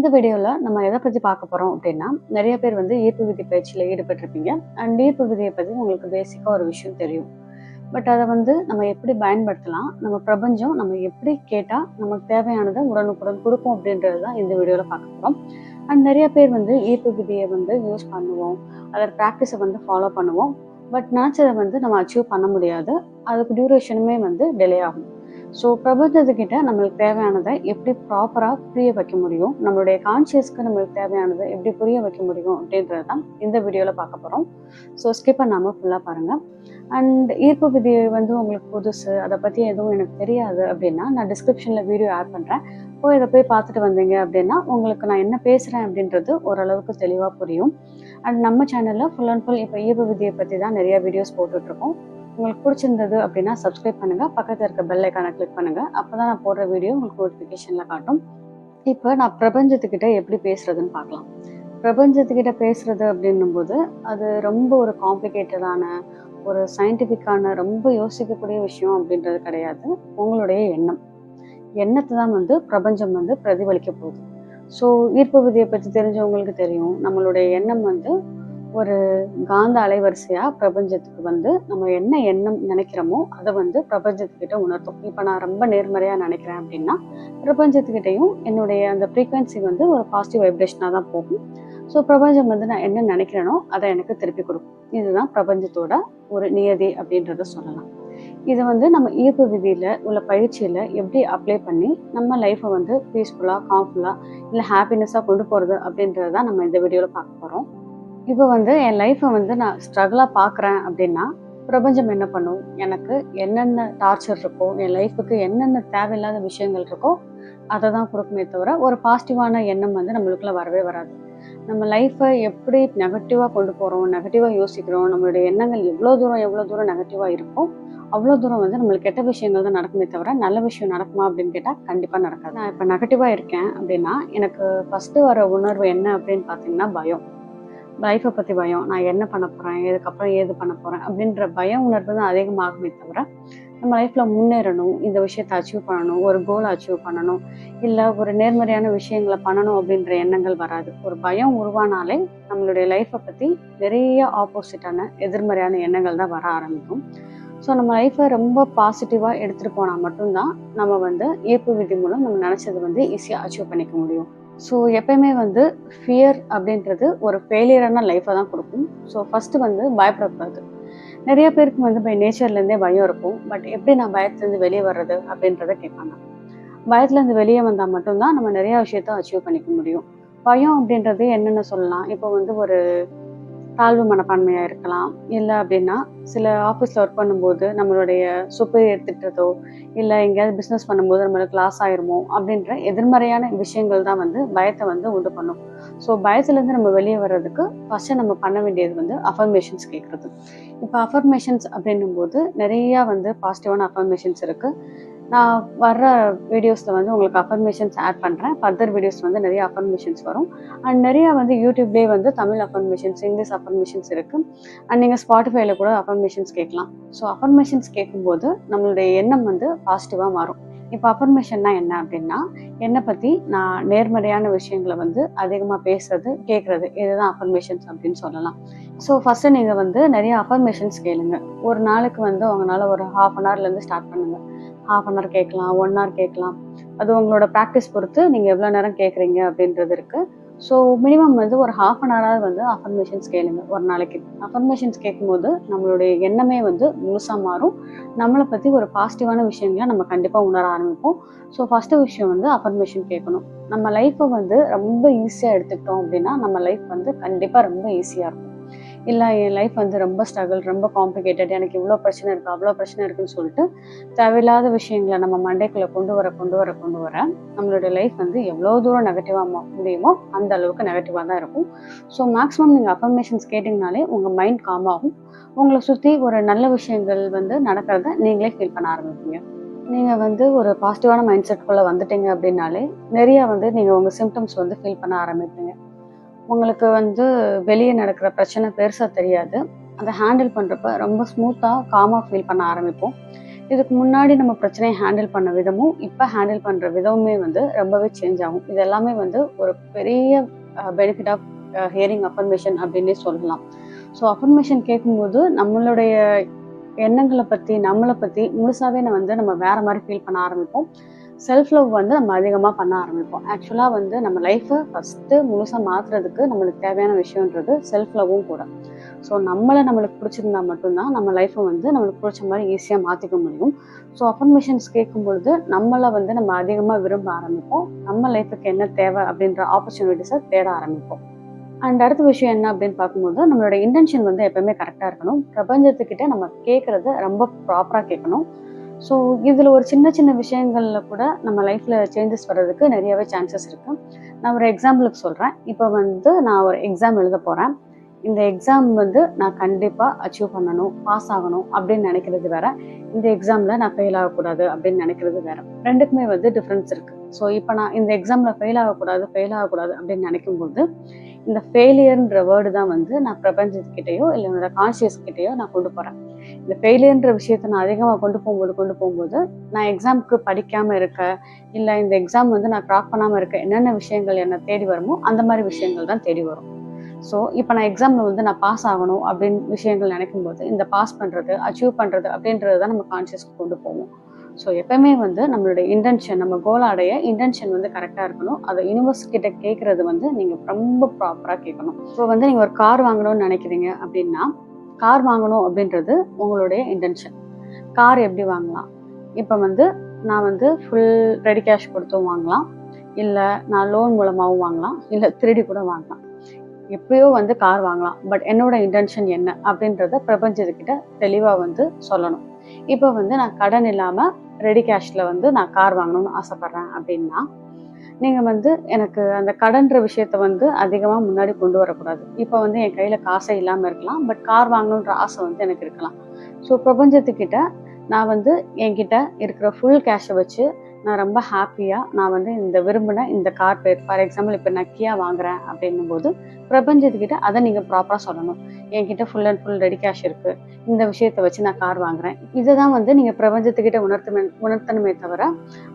இந்த வீடியோவில் நம்ம எதை பற்றி பார்க்க போகிறோம் அப்படின்னா நிறைய பேர் வந்து ஈர்ப்பு விதி பயிற்சியில் ஈடுபட்டிருப்பீங்க. அண்ட் ஈர்ப்பு விதியை பற்றி உங்களுக்கு பேசிக்காக ஒரு விஷயம் தெரியும். பட் அதை வந்து நம்ம எப்படி பயன்படுத்தலாம் நம்ம பிரபஞ்சம் நம்ம எப்படி கேட்டால் நமக்கு தேவையானதை உடனுக்குடன் கொடுக்கும் அப்படின்றது தான் இந்த வீடியோவில் பார்க்க போகிறோம் அண்ட் நிறைய பேர் வந்து ஈர்ப்பு விதியை வந்து யூஸ் பண்ணுவோம். அதோட ப்ராக்டிஸை வந்து ஃபாலோ பண்ணுவோம். பட் நினச்சதை வந்து நம்ம அச்சீவ் பண்ண முடியாது. அதுக்கு டியூரேஷனுமே வந்து டிலே ஆகும். ஸோ பிரபஞ்சத்துக்கிட்ட நம்மளுக்கு தேவையானதை எப்படி ப்ராப்பராக புரிய வைக்க முடியும்? நம்மளுடைய கான்சியஸ்க்கு நம்மளுக்கு தேவையானதை எப்படி புரிய வைக்க முடியும் அப்படின்றது தான் இந்த வீடியோவில் பார்க்க போகிறோம் ஸோ ஸ்கிப் பண்ணாமல் ஃபுல்லாக பாருங்கள் அண்ட் ஈர்ப்பு விதி வந்து உங்களுக்கு புதுசு அதை பற்றி எதுவும் எனக்கு தெரியாது அப்படின்னா நான் டிஸ்கிரிப்ஷனில் வீடியோ ஆட் பண்ணுறேன் போய் இதை போய் பார்த்துட்டு வந்தீங்க அப்படின்னா உங்களுக்கு நான் என்ன பேசுகிறேன் அப்படின்றது ஓரளவுக்கு தெளிவாக புரியும். அண்ட் நம்ம சேனலில் ஃபுல் அண்ட் ஃபுல் இப்போ ஈர்ப்பு விதியை பற்றி தான் நிறைய வீடியோஸ் போட்டுட்ருக்கோம் உங்களுக்கு பிடிச்சிருந்தது அப்படின்னா சப்ஸ்கிரைப் பண்ணுங்க. பக்கத்தில் இருக்க பெல் ஐக்கானை கிளிக் பண்ணுங்க. அப்போதான் நான் போடுற வீடியோ உங்களுக்கு நோட்டிஃபிகேஷன்ல காட்டும். இப்போ நான் பிரபஞ்சத்துக்கிட்ட எப்படி பேசுறதுன்னு பார்க்கலாம். பிரபஞ்சத்துக்கிட்ட பேசுறது அப்படின்னும் போது அது ரொம்ப ஒரு காம்ப்ளிகேட்டடான ஒரு சயின்டிஃபிக்கான ரொம்ப யோசிக்கக்கூடிய விஷயம் அப்படின்றது கிடையாது. உங்களுடைய எண்ணம். எண்ணத்தை தான் வந்து பிரபஞ்சம் வந்து பிரதிபலிக்க போகுது. ஸோ ஈர்ப்பு விதியை பற்றி தெரிஞ்சவங்களுக்கு தெரியும். நம்மளுடைய எண்ணம் வந்து ஒரு காந்த அலைவரிசையா பிரபஞ்சத்துக்கு வந்து நம்ம என்ன எண்ணம் நினைக்கிறோமோ அதை வந்து பிரபஞ்சத்துக்கிட்ட உணர்த்தும். இப்போ நான் ரொம்ப நேர்மறையா நினைக்கிறேன் அப்படின்னா பிரபஞ்சத்துக்கிட்டையும் என்னுடைய அந்த ஃப்ரீக்வன்சி வந்து ஒரு பாசிட்டிவ் வைப்ரேஷனாக தான் போகும். ஸோ பிரபஞ்சம் வந்து நான் என்ன நினைக்கிறேனோ அதை எனக்கு திருப்பி கொடுக்கும். இதுதான் பிரபஞ்சத்தோட ஒரு நியதி அப்படின்றத சொல்லலாம். இது வந்து நம்ம ஈர்ப்பு விதியில உள்ள பயிற்சியில எப்படி அப்ளை பண்ணி நம்ம லைஃப்பை வந்து பீஸ்ஃபுல்லா காம்ஃபுல்லா இல்லை ஹாப்பினஸாக கொண்டு போறது அப்படின்றத தான் நம்ம இந்த வீடியோவில் பார்க்க போறோம். இப்போ வந்து என் லைஃப்பை வந்து நான் ஸ்ட்ரகிளாக பார்க்குறேன் அப்படின்னா பிரபஞ்சம் என்ன பண்ணும்? எனக்கு என்னென்ன டார்ச்சர் இருக்கோ என் லைஃபுக்கு என்னென்ன தேவையில்லாத விஷயங்கள் இருக்கோ அதை தான் கொடுக்குமே தவிர ஒரு பாசிட்டிவான எண்ணம் வந்து நம்மளுக்குள்ள வரவே வராது. நம்ம லைஃப்பை எப்படி நெகட்டிவாக கொண்டு போகிறோம் நெகட்டிவாக யோசிக்கிறோம் நம்மளுடைய எண்ணங்கள் எவ்வளோ தூரம் எவ்வளோ தூரம் நெகட்டிவாக இருக்கோ அவ்வளோ தூரம் வந்து நம்மளுக்கு கெட்ட விஷயங்கள் தான் நடக்குமே தவிர நல்ல விஷயம் நடக்குமா அப்படின்னு கேட்டால் கண்டிப்பாக நடக்காது. நான் இப்போ நெகட்டிவாக இருக்கேன் அப்படின்னா எனக்கு ஃபஸ்ட்டு வர உணர்வு என்ன அப்படின்னு பார்த்தீங்கன்னா பயம். லைஃப்பை பற்றி பயம். நான் என்ன பண்ண போகிறேன் இதுக்கப்புறம் ஏது பண்ண போகிறேன் அப்படின்ற பய உணர்வு தான் அதிகமாகுமே தவிர நம்ம லைஃப்பில் முன்னேறணும் இந்த விஷயத்தை அச்சீவ் பண்ணணும் ஒரு கோலை அச்சீவ் பண்ணணும் இல்லை ஒரு நேர்மறையான விஷயங்களை பண்ணணும் அப்படின்ற எண்ணங்கள் வராது. ஒரு பயம் உருவானாலே நம்மளுடைய லைஃப்பை பற்றி நிறைய ஆப்போசிட்டான எதிர்மறையான எண்ணங்கள் தான் வர ஆரம்பிக்கும். ஸோ நம்ம லைஃப்பை ரொம்ப பாசிட்டிவாக எடுத்துகிட்டு போனால் மட்டும்தான் நம்ம வந்து ஏப்பு விதி மூலம் நம்ம நினச்சது வந்து ஈஸியாக அச்சீவ் பண்ணிக்க முடியும். ஸோ எப்பயுமே வந்து ஃபியர் அப்படின்றது ஒரு ஃபெயிலியரான லைஃப்பை தான் கொடுக்கும். ஸோ ஃபஸ்ட்டு வந்து பயப்படக்கூடாது. நிறைய பேருக்கு வந்து பை நேச்சர்லேருந்தே பயம் இருக்கும். பட் எப்படி நான் பயத்துலேருந்து வெளியே வர்றது அப்படின்றத கேட்பாங்க. பயத்துலேருந்து வெளியே வந்தால் மட்டும்தான் நம்ம நிறையா விஷயத்த அச்சீவ் பண்ணிக்க முடியும். பயம் அப்படின்றது என்னென்ன சொல்லலாம். இப்போ வந்து ஒரு தாழ்வு மனப்பான்மையாக இருக்கலாம். இல்லை அப்படின்னா சில ஆஃபீஸில் ஒர்க் பண்ணும்போது நம்மளுடைய சுப்பீரியர் திட்டத்தோ இல்லை எங்கேயாவது பிஸ்னஸ் பண்ணும்போது நம்மளுக்கு லாஸ் ஆயிருமோ அப்படின்ற எதிர்மறையான விஷயங்கள் தான் வந்து பயத்தை வந்து உண்டு பண்ணும். ஸோ பயத்துலேருந்து நம்ம வெளியே வர்றதுக்கு ஃபஸ்ட்டு நம்ம பண்ண வேண்டியது வந்து அஃபர்மேஷன்ஸ் கேட்குறது. இப்போ அஃபர்மேஷன்ஸ் அப்படின்னும் போது நிறையா வந்து பாசிட்டிவான அஃபர்மேஷன்ஸ் இருக்குது நான் வர்ற வீடியோஸில் வந்து உங்களுக்கு அஃபர்மேஷன்ஸ் ஆட் பண்ணுறேன் ஃபர்தர் வீடியோஸ் வந்து நிறைய அஃபர்மேஷன்ஸ் வரும். அண்ட் நிறையா வந்து யூடியூப்லேயே வந்து தமிழ் அஃபர்மேஷன்ஸ் இங்கிலீஷ் அஃபர்மேஷன்ஸ் இருக்குது அண்ட் நீங்கள் ஸ்பாட்டிஃபைல கூட அஃபர்மேஷன்ஸ் கேட்கலாம். ஸோ அஃபர்மேஷன்ஸ் கேட்கும்போது நம்மளுடைய எண்ணம் வந்து பாசிட்டிவாக மாறும். இப்போ அஃபர்மேஷன்னா என்ன அப்படின்னா என்னை பற்றி நான் நேர்மறையான விஷயங்களை வந்து அதிகமாக பேசுறது கேட்குறது இதுதான் அஃபர்மேஷன்ஸ் அப்படின்னு சொல்லலாம். ஸோ ஃபஸ்ட்டு நீங்கள் வந்து நிறைய அஃபர்மேஷன்ஸ் கேளுங்க. ஒரு நாளுக்கு வந்து உங்களால் ஒரு ஹாஃப் அன் ஹவர்லேருந்து ஸ்டார்ட் பண்ணுங்கள் ஹாஃப் அன் ஹவர் கேட்கலாம் ஒன் ஹவர் கேட்கலாம். அது உங்களோட ப்ராக்டிஸ் பொறுத்து நீங்கள் எவ்வளோ நேரம் கேட்குறீங்க அப்படின்றது இருக்குது ஸோ மினிமம் வந்து ஒரு ஹாஃப் அன் ஹவராவது வந்து அஃபர்மேஷன்ஸ் கேளுங்க ஒரு நாளைக்கு. அஃபர்மேஷன்ஸ் கேட்கும்போது நம்மளுடைய எண்ணமே வந்து முழுசாக மாறும். நம்மளை பற்றி ஒரு பாசிட்டிவான விஷயங்களை நம்ம கண்டிப்பாக உணர ஆரம்பிப்போம். ஸோ ஃபஸ்ட்டு விஷயம் வந்து அஃபர்மேஷன் கேட்கணும். நம்ம லைஃப்பை வந்து ரொம்ப ஈஸியாக எடுத்துக்கிட்டோம் அப்படின்னா நம்ம லைஃப் வந்து கண்டிப்பாக ரொம்ப ஈஸியாக இருக்கும். இல்லை என் லைஃப் வந்து ரொம்ப ஸ்ட்ரகிள் ரொம்ப காம்ப்ளிகேட்டட் எனக்கு இவ்வளோ பிரச்சனை இருக்குது அவ்வளோ பிரச்சனை இருக்குன்னு சொல்லிட்டு தேவையில்லாத விஷயங்களை நம்ம மண்டைக்குள்ளே கொண்டு வர கொண்டு வர கொண்டு வர நம்மளுடைய லைஃப் வந்து எவ்வளோ தூரம் நெகட்டிவாக முடியுமோ அந்த அளவுக்கு நெகட்டிவாக தான் இருக்கும். ஸோ மேக்ஸிமம் நீங்கள் அஃபர்மேஷன்ஸ் கேட்டிங்கனாலே உங்கள் மைண்ட் காம் ஆகும். உங்களை சுற்றி ஒரு நல்ல விஷயங்கள் வந்து நடக்கிறத நீங்களே ஃபீல் பண்ண ஆரம்பிப்பீங்க. நீங்கள் வந்து ஒரு பாசிட்டிவான மைண்ட் செட்குள்ளே வந்துட்டீங்க அப்படின்னாலே நிறையா வந்து நீங்கள் உங்கள் சிம்டம்ஸ் வந்து ஃபீல் பண்ண ஆரம்பிப்பீங்க. உங்களுக்கு வந்து வெளியே நடக்கிற பிரச்சனை பெருசாக தெரியாது. அதை ஹேண்டில் பண்ணுறப்ப ரொம்ப ஸ்மூத்தாக காமாக ஃபீல் பண்ண ஆரம்பிப்போம். இதுக்கு முன்னாடி நம்ம பிரச்சனையை ஹேண்டில் பண்ண விதமும் இப்போ ஹேண்டில் பண்ணுற விதமுமே வந்து ரொம்பவே சேஞ்ச் ஆகும். இது எல்லாமே வந்து ஒரு பெரிய பெனிஃபிட் ஆஃப் ஹியரிங் அஃபர்மேஷன் அப்படின்னே சொல்லலாம். ஸோ அஃபர்மேஷன் கேட்கும்போது நம்மளுடைய எண்ணங்களை பற்றி நம்மளை பற்றி முழுசாவே நான் வந்து நம்ம வேற மாதிரி ஃபீல் பண்ண ஆரம்பிப்போம். செல்ஃப் லவ் வந்து நம்ம அதிகமாக பண்ண ஆரம்பிப்போம். ஆக்சுவலாக வந்து நம்ம லைஃப்பை ஃபஸ்ட்டு முழுசாக மாற்றுறதுக்கு நம்மளுக்கு தேவையான விஷயன்றது செல்ஃப் லவ்வும் கூட. ஸோ நம்மளை நம்மளுக்கு பிடிச்சிருந்தா மட்டும்தான் நம்ம லைஃப்பை வந்து நம்மளுக்கு பிடிச்ச மாதிரி ஈஸியாக மாற்றிக்க முடியும். ஸோ அஃபர்மேஷன்ஸ் கேட்கும் பொழுது நம்மளை வந்து நம்ம அதிகமாக விரும்ப ஆரம்பிப்போம். நம்ம லைஃபுக்கு என்ன தேவை அப்படின்ற ஆப்பர்ச்சுனிட்டிஸை தேட ஆரம்பிப்போம். அண்ட் அடுத்த விஷயம் என்ன அப்படின்னு பார்க்கும்போது நம்மளோட இன்டென்ஷன் வந்து எப்பவுமே கரெக்டாக இருக்கணும். பிரபஞ்சத்துக்கிட்ட நம்ம கேட்குறத ரொம்ப ப்ராப்பராக கேட்கணும். ஸோ இதில் ஒரு சின்ன சின்ன விஷயங்களில் கூட நம்ம லைஃப்பில் சேஞ்சஸ் வர்றதுக்கு நிறையவே சான்சஸ் இருக்குது நான் ஒரு எக்ஸாம்பிளுக்கு சொல்கிறேன் இப்போ வந்து நான் ஒரு எக்ஸாம் எழுத போகிறேன் இந்த எக்ஸாம் வந்து நான் கண்டிப்பாக அச்சீவ் பண்ணணும் பாஸ் ஆகணும் அப்படின்னு நினைக்கிறது வேற. இந்த எக்ஸாமில் நான் ஃபெயில் ஆகக்கூடாது அப்படின்னு நினைக்கிறது வேற. ரெண்டுக்குமே வந்து டிஃப்ரென்ஸ் இருக்குது ஸோ இப்போ நான் இந்த எக்ஸாமில் ஃபெயில் ஆகக்கூடாது ஃபெயில் ஆகக்கூடாது அப்படின்னு நினைக்கும்போது இந்த ஃபெயிலியர்ன்ற வேர்டு தான் வந்து நான் பிரபஞ்சத்துக்கிட்டேயோ இல்லை என்னோட கான்சியஸ் கிட்டேயோ நான் கொண்டு போகிறேன் இந்த ஃபெயிலியர்ன்ற விஷயத்த நான் அதிகமாக கொண்டு போகும்போது கொண்டு போகும்போது நான் எக்ஸாமுக்கு படிக்காமல் இருக்க இல்லை இந்த எக்ஸாம் வந்து நான் கிராக் பண்ணாமல் இருக்க என்னென்ன விஷயங்கள் என்னை தேடி வருமோ அந்த மாதிரி விஷயங்கள் தான் தேடி வரும். ஸோ இப்போ நான் எக்ஸாமில் வந்து நான் பாஸ் ஆகணும் அப்படின்னு விஷயங்கள் நினைக்கும் போது இந்த பாஸ் பண்ணுறது அச்சீவ் பண்ணுறது அப்படின்றது தான் நம்ம கான்சியஸ்க்கு கொண்டு போவோம். ஸோ எப்பவுமே வந்து நம்மளுடைய இன்டென்ஷன் நம்ம கோல் அடைய இன்டென்ஷன் வந்து கரெக்டாக இருக்கணும். அதை யூனிவர்ஸ் கிட்ட கேட்குறது வந்து நீங்கள் ரொம்ப ப்ராப்பராக கேட்கணும் இப்போ வந்து நீங்கள் ஒரு கார் வாங்கணும்னு நினைக்கிறீங்க அப்படின்னா கார் வாங்கணும் அப்படின்றது உங்களுடைய இன்டென்ஷன் கார் எப்படி வாங்கலாம்? இப்போ வந்து நான் வந்து ஃபுல் ரெடி கேஷ் கொடுத்தும் வாங்கலாம். இல்லை நான் லோன் மூலமாகவும் வாங்கலாம். இல்லை திருடி கூட வாங்கலாம். எப்பயோ வந்து கார் வாங்கலாம். பட் என்னோட இன்டென்ஷன் என்ன அப்படின்றத பிரபஞ்சத்துக்கிட்ட தெளிவாக வந்து சொல்லணும். இப்போ வந்து நான் கடன் இல்லாமல் ரெடி கேஷில் வந்து நான் கார் வாங்கணும்னு ஆசைப்பட்றேன் அப்படின்னா நீங்கள் வந்து எனக்கு அந்த கடன்ற விஷயத்த வந்து அதிகமாக முன்னாடி கொண்டு வரக்கூடாது. இப்போ வந்து என் கையில் காசே இல்லாமல் இருக்கலாம். பட் கார் வாங்கணுன்ற ஆசை வந்து எனக்கு இருக்கலாம். ஸோ பிரபஞ்சத்துக்கிட்ட நான் வந்து என்கிட்ட இருக்கிற ஃபுல் கேஷை வச்சு நான் ரொம்ப ஹாப்பியாக நான் வந்து இந்த விரும்பின இந்த கார் பேர் ஃபார் எக்ஸாம்பிள் இப்போ நான் கியா வாங்குறேன் அப்படின்னும் போது பிரபஞ்சத்துக்கிட்ட அதை நீங்கள் ப்ராப்பராக சொல்லணும். என்கிட்ட full and full ready cash இருக்குது இந்த விஷயத்தை வச்சு நான் கார் வாங்குறேன். இதை தான் வந்து நீங்கள் பிரபஞ்சத்துக்கிட்ட உணர்த்துமே உணர்த்தணுமே தவிர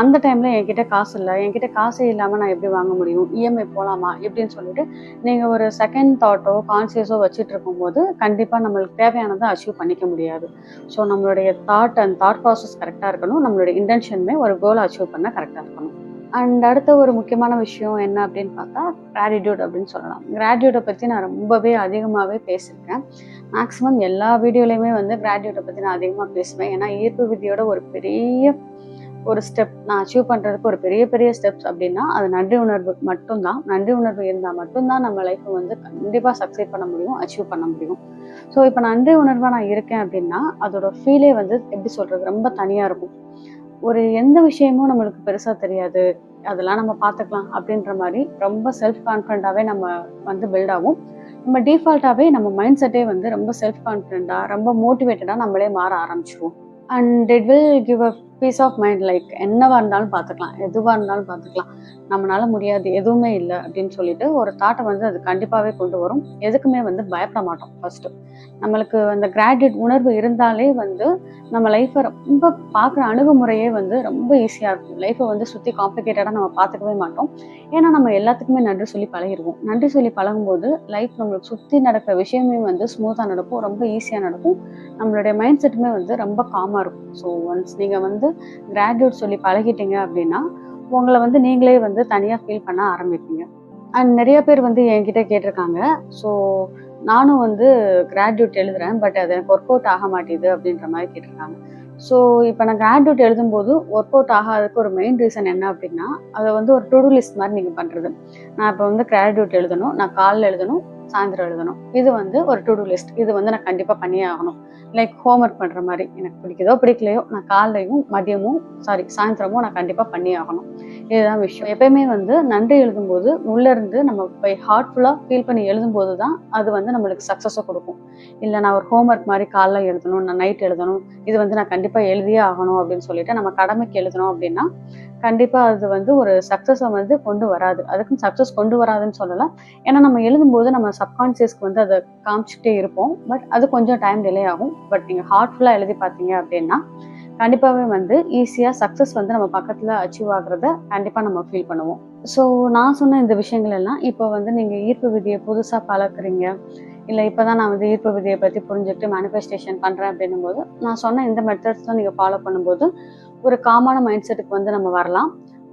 அந்த டைமில் என்கிட்ட காசு இல்லை. என்கிட்ட காசே இல்லாமல் நான் எப்படி வாங்க முடியும்? இஎம்ஐ போகலாமா எப்படின்னு சொல்லிட்டு நீங்கள் ஒரு செகண்ட் தாட்டோ கான்சியஸோ வச்சுட்டு இருக்கும்போது கண்டிப்பாக நம்மளுக்கு தேவையானதை அச்சீவ் பண்ணிக்க முடியாது. ஸோ நம்மளுடைய தாட் அண்ட் தாட் ப்ராசஸ் கரெக்டாக இருக்கணும். நம்மளுடைய இன்டென்ஷனுமே ஒரு கோல் அச்சீவ் பண்ண கரெக்டாக இருக்கணும். அண்ட் அடுத்த ஒரு முக்கியமான விஷயம் என்ன அப்படின்னு பார்த்தா கிராட்டிடியூட் அப்படின்னு சொல்லலாம். கிராட்டிடியூட்டை பற்றி நான் ரொம்பவே அதிகமாகவே பேசியிருக்கேன். மேக்ஸிமம் எல்லா வீடியோலையுமே வந்து கிராட்டிடியூட்டை பற்றி நான் அதிகமாக பேசுவேன். ஏன்னா ஈர்ப்பு விதியோட ஒரு பெரிய ஒரு ஸ்டெப் நான் அச்சீவ் பண்ணுறதுக்கு ஒரு பெரிய பெரிய ஸ்டெப்ஸ் அப்படின்னா அது நன்றி உணர்வு மட்டும்தான். நன்றி உணர்வு இருந்தால் மட்டும்தான் நம்ம லைஃப்பை வந்து கண்டிப்பாக சக்ஸஸ் பண்ண முடியும் அச்சீவ் பண்ண முடியும். ஸோ இப்போ நன்றி உணர்வாக நான் இருக்கேன் அப்படின்னா அதோட ஃபீலே வந்து எப்படி சொல்கிறது ரொம்ப தனியாக இருக்கும். ஒரு எந்த விஷயமும் நம்மளுக்கு பெருசாக தெரியாது. அதெல்லாம் நம்ம பார்த்துக்கலாம் அப்படின்ற மாதிரி ரொம்ப செல்ஃப் கான்ஃபிடண்ட்டாகவே நம்ம வந்து பில்ட் ஆகும். நம்ம டிஃபால்ட்டாகவே நம்ம மைண்ட் செட்டே வந்து ரொம்ப செல்ஃப் கான்ஃபிடென்ட்டாக ரொம்ப மோட்டிவேட்டடாக நம்மளே மாற ஆரம்பிச்சிருவோம். And it will give a peace of mind like என்னவாக இருந்தாலும் பார்த்துக்கலாம் எதுவாக இருந்தாலும் பார்த்துக்கலாம் நம்மளால முடியாது எதுவுமே இல்லை அப்படின்னு சொல்லிட்டு ஒரு தாட்டை வந்து அது கண்டிப்பாகவே கொண்டு வரும். எதுக்குமே வந்து பயப்பட மாட்டோம் ஃபர்ஸ்ட்டு நம்மளுக்கு அந்த கிராட்டியூட் உணர்வு இருந்தாலே வந்து நம்ம லைஃப்பை ரொம்ப பார்க்குற அணுகுமுறையே வந்து ரொம்ப ஈஸியாக இருக்கும். லைஃப்பை வந்து சுற்றி காம்ப்ளிகேட்டடாக நம்ம பார்த்துக்கவே மாட்டோம். ஏன்னா நம்ம எல்லாத்துக்குமே நன்றி சொல்லி பழகிடுவோம் நன்றி சொல்லி பழகும்போது லைஃப் நம்மளுக்கு சுற்றி நடக்கிற விஷயமே வந்து ஸ்மூத்தாக நடக்கும் ரொம்ப ஈஸியாக நடக்கும். நம்மளுடைய மைண்ட் செட்டுமே வந்து ரொம்ப காமாக இருக்கும். ஸோ ஒன்ஸ் நீங்கள் வந்து கிராட்டியூட் சொல்லி பழகிட்டீங்க அப்படின்னா உங்களை வந்து நீங்களே வந்து தனியாக ஃபீல் பண்ண ஆரம்பிப்பீங்க. அண்ட் நிறைய பேர் வந்து என்கிட்ட கேட்டிருக்காங்க. ஸோ நானும் வந்து கிராட்டியூட் எழுதுறேன் பட் அது எனக்கு ஒர்க் அவுட் ஆக மாட்டேது அப்படின்ற மாதிரி கேட்டிருக்காங்க. ஸோ இப்போ நான் கிராட்டியூட் எழுதும்போது ஒர்க் அவுட் ஆகாததுக்கு ஒரு மெயின் ரீசன் என்ன அப்படின்னா அதை வந்து ஒரு டு லிஸ்ட் மாதிரி நீங்கள் பண்ணுறது நான் இப்போ வந்து கிராட்டியூட் எழுதணும் நான் காலைல எழுதணும் சாயந்தரம் எழுதணும். இது வந்து ஒரு டு லிஸ்ட் இது வந்து நான் கண்டிப்பாக பண்ணியே ஆகணும். லைக் ஹோம்ஒர்க் பண்ணுற மாதிரி. எனக்கு பிடிக்குதோ பிடிக்கலையோ நான் காலையும் மதியமும் சாரி சாயந்தரமும் நான் கண்டிப்பாக பண்ணியே ஆகணும். இதுதான் விஷயம். எப்பயுமே வந்து நன்றி எழுதும்போது உள்ளேருந்து நம்ம பை ஹார்ட்ஃபுல்லாக ஃபீல் பண்ணி எழுதும்போது தான் அது வந்து நம்மளுக்கு சக்ஸஸை கொடுக்கும். இல்லை நான் ஒரு ஹோம்ஒர்க் மாதிரி காலைல எழுதணும் நான் நைட் எழுதணும். இது வந்து நான் கண்டிப்பாக எழுதியே ஆகணும் அப்படின்னு சொல்லிட்டு நம்ம கடமைக்கு எழுதணும் அப்படின்னா கண்டிப்பாக அது வந்து ஒரு சக்ஸஸை வந்து கொண்டு வராது. அதுக்கும் சக்ஸஸ் கொண்டு வராதுன்னு சொல்லலாம் ஏன்னா நம்ம எழுதும்போது நம்ம சப்கான்சியஸ்க்கு வந்து அதை காமிச்சிக்கிட்டே இருப்போம். பட் அது கொஞ்சம் டைம் டிலே ஆகும். பட் நீங்கள் ஹார்ட்ஃபுல்லாக எழுதி பார்த்தீங்க அப்படின்னா கண்டிப்பாகவே வந்து ஈஸியாக சக்ஸஸ் வந்து நம்ம பக்கத்தில் அச்சீவ் ஆகுறத கண்டிப்பாக நம்ம ஃபீல் பண்ணுவோம். ஸோ நான் சொன்ன இந்த விஷயங்கள் எல்லாம் இப்போ வந்து நீங்கள் ஈர்ப்பு விதியை புதுசாக பழக்கிறீங்க. இல்லை இப்போ தான் நான் வந்து ஈர்ப்பு விதியை பற்றி புரிஞ்சுக்கிட்டு மேனிஃபெஸ்டேஷன் பண்ணுறேன் அப்படின்னும் போது நான் சொன்ன இந்த மெத்தட்ஸும் நீங்கள் ஃபாலோ பண்ணும்போது ஒரு காமான மைண்ட் செட்டுக்கு வந்து நம்ம வரலாம்.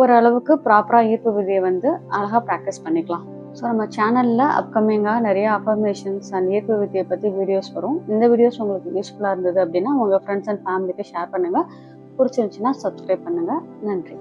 ஓரளவுக்கு ப்ராப்பராக ஈர்ப்பு விதியை வந்து அழகாக ப்ராக்டிஸ் பண்ணிக்கலாம். ஸோ நம்ம சேனலில் அப்கமிங்காக நிறைய அஃபர்மேஷன்ஸ் அண்ட் இயற்கை வித்தியை பற்றி வீடியோஸ் வரும். இந்த வீடியோஸ் உங்களுக்கு யூஸ்ஃபுல்லாக இருந்தது அப்படின்னா உங்கள் ஃப்ரெண்ட்ஸ் அண்ட் ஃபேமிலிக்கு ஷேர் பண்ணுங்கள் பிடிச்சிருந்துச்சுன்னா சப்ஸ்கிரைப் பண்ணுங்கள் நன்றி.